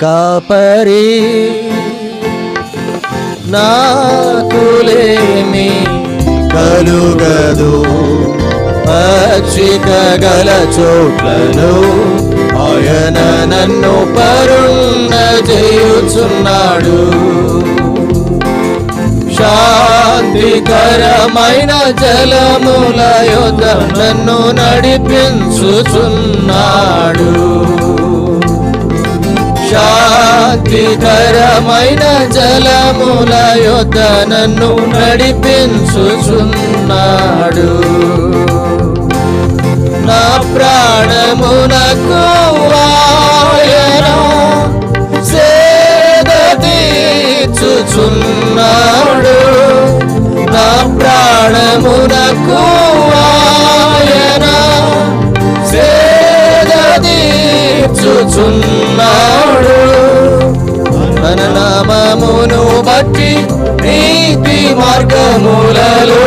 కాపరి నాకులేమి కలుగదు పచ్చిక గల చోట్లను ఆయన నన్ను పరుణ చేయుచున్నాడు. శాంతికరమైన జలముల యొద్ద నన్ను నడిపించుచున్నాడు. శాంతికరమైన జలముల యొద్ద నన్ను నడిపించుచున్నాడు. నా ప్రాణమునకు ఆయన సేద తీర్చుచున్నాడు. నా ప్రాణమునకు ఆయన సేద తీర్చుచున్నాడు. తన నామమును బట్టి నీతి మార్గములలో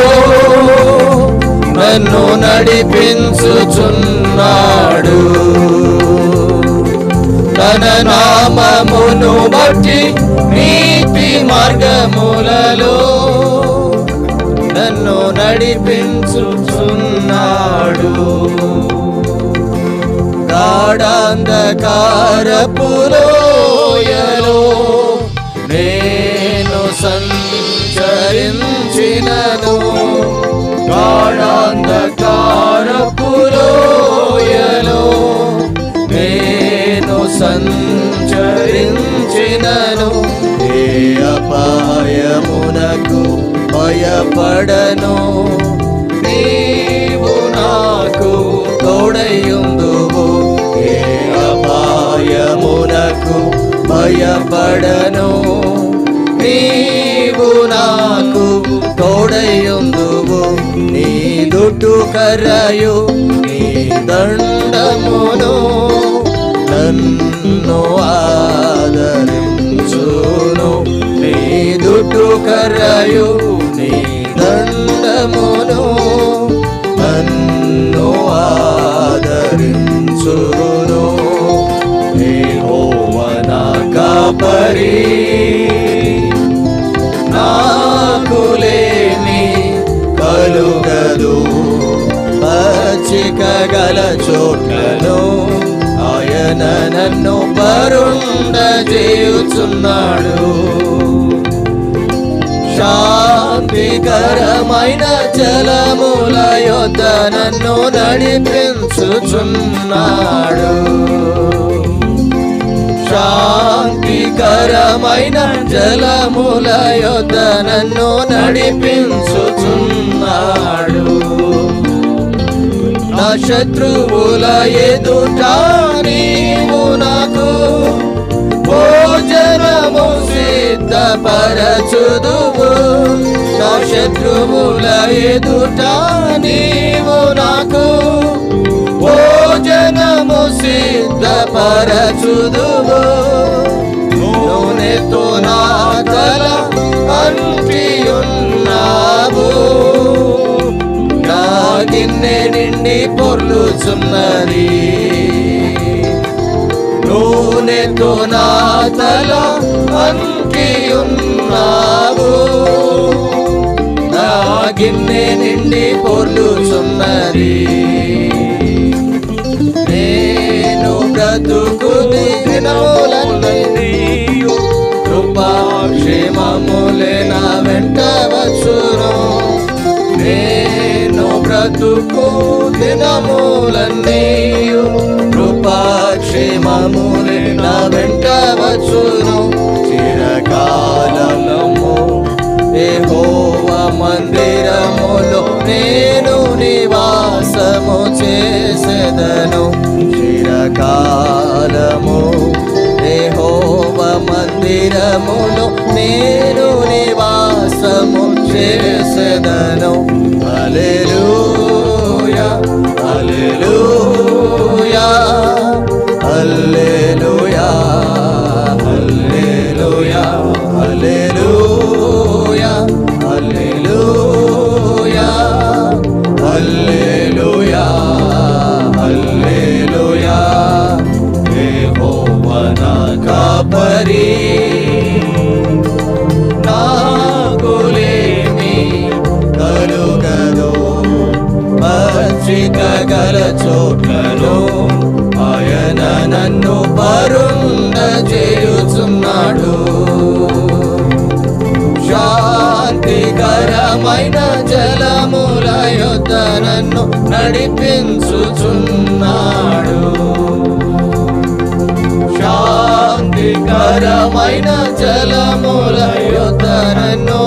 నన్ను నడిపించుచున్నాడు. తన నామమును బట్టి నీతి మార్గములలో నన్ను నడిపించుచున్నాడు. గాఢాంధకారపులో భయపడను నీవు నాకు తోడయుందువు ఏ అపాయమునకు భయపడను. నీవు నాకు తోడయుందువు నీ దుట్టు కరయు నీ దండమును నన్ను ఆదరించును. నీ దుట్టు కరయు నీ ఆదరించును యెహోవా కాపరి. నాకులేమి కలుగదు. పచ్చికగల చోట్లను ఆయన నన్ను పరుండ చేయుచున్నాడు. శాంతికరమైన జలముల యొద్ద నన్ను నడిపించుచున్నాడు. శాంతికరమైన జలముల యొద్ద నన్ను నడిపించుచున్నాడు. నా శత్రువుల ఎదుట నీవు నాకు భోజనము సిద్ధపరచుదువు. శత్రువుల ఎదుట నీవు నాకు భోజనము సిద్ధపరచుదువు. నూనెతో నా తల అంటియున్నావు. నా గిన్నె నిండి పొర్లుచున్నది. నూనెతో నా తల అంటియున్నావు. గిన్నె నిండి పొర్లుచున్నది నేను బ్రతుకు దినములన్నీ కృపాక్షేమములే నా వెంట వచ్చును. నేను బ్రతుకు దినములన్నీ కృపాక్షేమములే నా వెంట వచ్చును. నేను నివాసము చేసేదను. చిరకాలము దేహోవ మందిరములో నేను నివాసము చేసేదను. ఆయన జలముల యొద్ద నన్ను నడిపించుచున్నాడు. శాంతికరమైన జలముల యొద్ద నన్ను